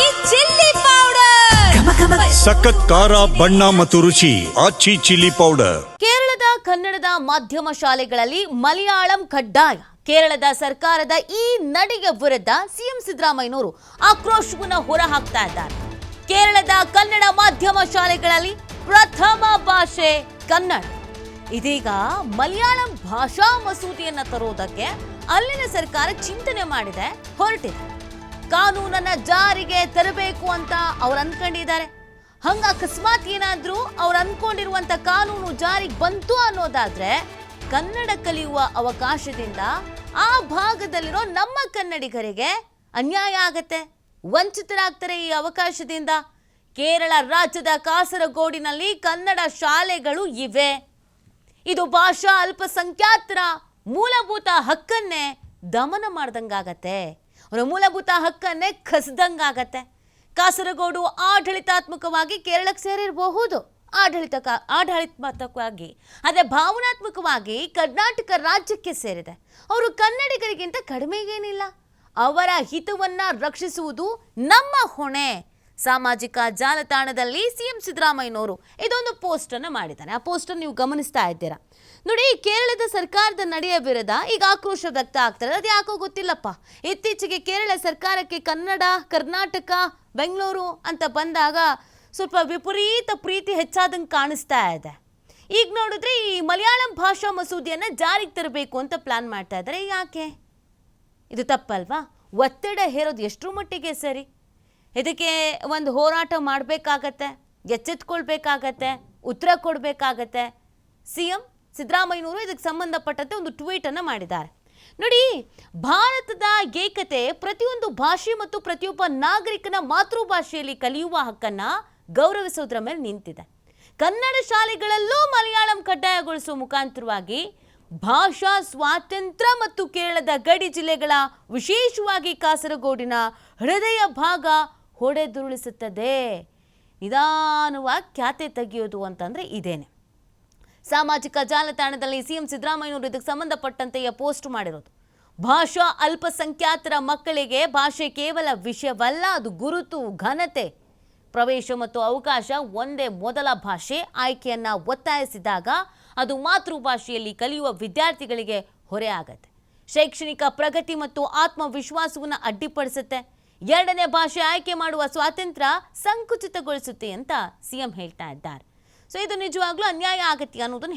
ಆಚಿ chilli powder. ಸಖತ್ ಖಾರ ಬಣ್ಣ ಮತ್ತು ರುಚಿ ಆಚಿ ಚಿಲ್ಲಿ ಪೌಡರ್. ಕೇರಳದ ಕನ್ನಡದ ಮಾಧ್ಯಮ ಶಾಲೆಗಳಲ್ಲಿ ಮಲಯಾಳಂ ಕಡ್ಡಾಯ. ಕೇರಳದ ಸರ್ಕಾರದ ಈ ನಡೆಗೆ ವಿರುದ್ಧ ಸಿಎಂ ಸಿದ್ದರಾಮಯ್ಯನವರು ಆಕ್ರೋಶವನ್ನ ಹೊರಹಾಕ್ತಾ ಇದ್ದಾರೆ. ಕೇರಳದ ಕನ್ನಡ ಮಾಧ್ಯಮ ಶಾಲೆಗಳಲ್ಲಿ ಪ್ರಥಮ ಭಾಷೆ ಕನ್ನಡ. ಇದೀಗ ಮಲಯಾಳಂ ಭಾಷಾ ಮಸೂದೆಯನ್ನ ತರುವುದಕ್ಕೆ ಅಲ್ಲಿನ ಸರ್ಕಾರ ಚಿಂತನೆ ಮಾಡಿದೆ ಹೊರಟಿದೆ. ಕಾನೂನನ್ನ ಜಾರಿಗೆ ತರಬೇಕು ಅಂತ ಅವ್ರು ಅನ್ಕೊಂಡಿದ್ದಾರೆ. ಹಂಗ ಅಕಸ್ಮಾತ್ ಏನಾದ್ರೂ ಅವ್ರು ಅನ್ಕೊಂಡಿರುವಂತ ಕಾನೂನು ಜಾರಿಗೆ ಬಂತು ಅನ್ನೋದಾದ್ರೆ ಕನ್ನಡ ಕಲಿಯುವ ಅವಕಾಶದಿಂದ ಆ ಭಾಗದಲ್ಲಿರೋ ನಮ್ಮ ಕನ್ನಡಿಗರಿಗೆ ಅನ್ಯಾಯ ಆಗತ್ತೆ. ವಂಚಿತರಾಗ್ತಾರೆ ಈ ಅವಕಾಶದಿಂದ. ಕೇರಳ ರಾಜ್ಯದ ಕಾಸರಗೋಡಿನಲ್ಲಿ ಕನ್ನಡ ಶಾಲೆಗಳು ಇವೆ. ಇದು ಭಾಷಾ ಅಲ್ಪಸಂಖ್ಯಾತರ ಮೂಲಭೂತ ಹಕ್ಕನ್ನೇ ದಮನ ಮಾಡ್ದಂಗಾಗತ್ತೆ. ಅವರ ಮೂಲಭೂತ ಹಕ್ಕನ್ನೇ ಕಸ್ದಂಗಾಗತ್ತೆ. ಕಾಸರಗೋಡು ಆಡಳಿತಾತ್ಮಕವಾಗಿ ಕೇರಳಕ್ಕೆ ಸೇರಿರಬಹುದು. ಆಡಳಿತ ಆಡಳಿತಾತ್ಮಕವಾಗಿ ಆದರೆ ಭಾವನಾತ್ಮಕವಾಗಿ ಕರ್ನಾಟಕ ರಾಜ್ಯಕ್ಕೆ ಸೇರಿದೆ. ಅವರು ಕನ್ನಡಿಗರಿಗಿಂತ ಕಡಿಮೆಗೇನಿಲ್ಲ ಅವರ ಹಿತವನ್ನ ರಕ್ಷಿಸುವುದು ನಮ್ಮ ಹೊಣೆ. ಸಾಮಾಜಿಕ ಜಾಲತಾಣದಲ್ಲಿ ಸಿಎಂ ಸಿದ್ದರಾಮಯ್ಯನವರು ಇದೊಂದು ಪೋಸ್ಟ್ ಅನ್ನು ಮಾಡಿದ್ದಾರೆ. ಆ ಪೋಸ್ಟ್ ನೀವು ಗಮನಿಸ್ತಾ ಇದ್ದೀರಾ? ನೋಡಿ, ಕೇರಳದ ಸರ್ಕಾರದ ನಡೆಯ ವಿರುದ್ಧ ಈಗ ಆಕ್ರೋಶ ವ್ಯಕ್ತ ಆಗ್ತಾರೆ ಅದು ಯಾಕೋ ಗೊತ್ತಿಲ್ಲಪ್ಪ. ಇತ್ತೀಚೆಗೆ ಕೇರಳ ಸರ್ಕಾರಕ್ಕೆ ಕನ್ನಡ, ಕರ್ನಾಟಕ, ಬೆಂಗಳೂರು ಅಂತ ಬಂದಾಗ ಸ್ವಲ್ಪ ವಿಪರೀತ ಪ್ರೀತಿ ಹೆಚ್ಚಾದಂಗೆ ಕಾಣಿಸ್ತಾ ಇದೆ. ಈಗ ನೋಡಿದ್ರೆ ಈ ಮಲಯಾಳಂ ಭಾಷಾ ಮಸೂದೆಯನ್ನು ಜಾರಿಗೆ ತರಬೇಕು ಅಂತ ಪ್ಲಾನ್ ಮಾಡ್ತಾ ಇದ್ದಾರೆ. ಯಾಕೆ? ಇದು ತಪ್ಪಲ್ವಾ? ಒತ್ತಡ ಹೇರೋದು ಎಷ್ಟರ ಮಟ್ಟಿಗೆ ಸರಿ? ಇದಕ್ಕೆ ಒಂದು ಹೋರಾಟ ಮಾಡಬೇಕಾಗತ್ತೆ, ಎಚ್ಚೆತ್ಕೊಳ್ಬೇಕಾಗತ್ತೆ, ಉತ್ತರ ಕೊಡಬೇಕಾಗತ್ತೆ. ಸಿ ಎಂ ಸಿದ್ದರಾಮಯ್ಯನವರು ಇದಕ್ಕೆ ಸಂಬಂಧಪಟ್ಟಂತೆ ಒಂದು ಟ್ವೀಟನ್ನು ಮಾಡಿದ್ದಾರೆ. ನೋಡಿ, ಭಾರತದ ಏಕತೆ ಪ್ರತಿಯೊಂದು ಭಾಷೆ ಮತ್ತು ಪ್ರತಿಯೊಬ್ಬ ನಾಗರಿಕನ ಮಾತೃಭಾಷೆಯಲ್ಲಿ ಕಲಿಯುವ ಹಕ್ಕನ್ನು ಗೌರವಿಸೋದ್ರ ಮೇಲೆ ನಿಂತಿದೆ. ಕನ್ನಡ ಶಾಲೆಗಳಲ್ಲೂ ಮಲಯಾಳಂ ಕಡ್ಡಾಯಗೊಳಿಸುವ ಮುಖಾಂತರವಾಗಿ ಭಾಷಾ ಸ್ವಾತಂತ್ರ್ಯ ಮತ್ತು ಕೇರಳದ ಗಡಿ ಜಿಲ್ಲೆಗಳ ವಿಶೇಷವಾಗಿ ಕಾಸರಗೋಡಿನ ಹೃದಯ ಭಾಗ ಹೊಡೆದುರುಳಿಸುತ್ತದೆ. ನಿಧಾನವಾಗಿ ಖ್ಯಾತೆ ತೆಗೆಯೋದು ಅಂತಂದರೆ ಇದೇನೆ. ಸಾಮಾಜಿಕ ಜಾಲತಾಣದಲ್ಲಿ ಸಿಎಂ ಸಿದ್ದರಾಮಯ್ಯನವರು ಇದಕ್ಕೆ ಸಂಬಂಧಪಟ್ಟಂತೆಯೇ ಪೋಸ್ಟ್ ಮಾಡಿರೋದು. ಭಾಷಾ ಅಲ್ಪಸಂಖ್ಯಾತರ ಮಕ್ಕಳಿಗೆ ಭಾಷೆ ಕೇವಲ ವಿಷಯವಲ್ಲ, ಅದು ಗುರುತು, ಘನತೆ, ಪ್ರವೇಶ ಮತ್ತು ಅವಕಾಶ ಒಂದೇ ಮೊದಲ ಭಾಷೆ ಆಯ್ಕೆಯನ್ನ ಒತ್ತಾಯಿಸಿದಾಗ ಅದು ಮಾತೃಭಾಷೆಯಲ್ಲಿ ಕಲಿಯುವ ವಿದ್ಯಾರ್ಥಿಗಳಿಗೆ ಹೊರೆ ಆಗತ್ತೆ. ಶೈಕ್ಷಣಿಕ ಪ್ರಗತಿ ಮತ್ತು ಆತ್ಮವಿಶ್ವಾಸವನ್ನು ಅಡ್ಡಿಪಡಿಸುತ್ತೆ. ಎರಡನೇ ಭಾಷೆ ಆಯ್ಕೆ ಮಾಡುವ ಸ್ವಾತಂತ್ರ್ಯ ಸಂಕುಚಿತಗೊಳಿಸುತ್ತೆ ಅಂತ ಸಿಎಂ ಹೇಳ್ತಾ ಇದ್ದಾರೆ. ಸೊ ಇದು ನಿಜವಾಗ್ಲೂ ಅನ್ಯಾಯ ಆಗತ್ತೆ ಅನ್ನೋದನ್ನ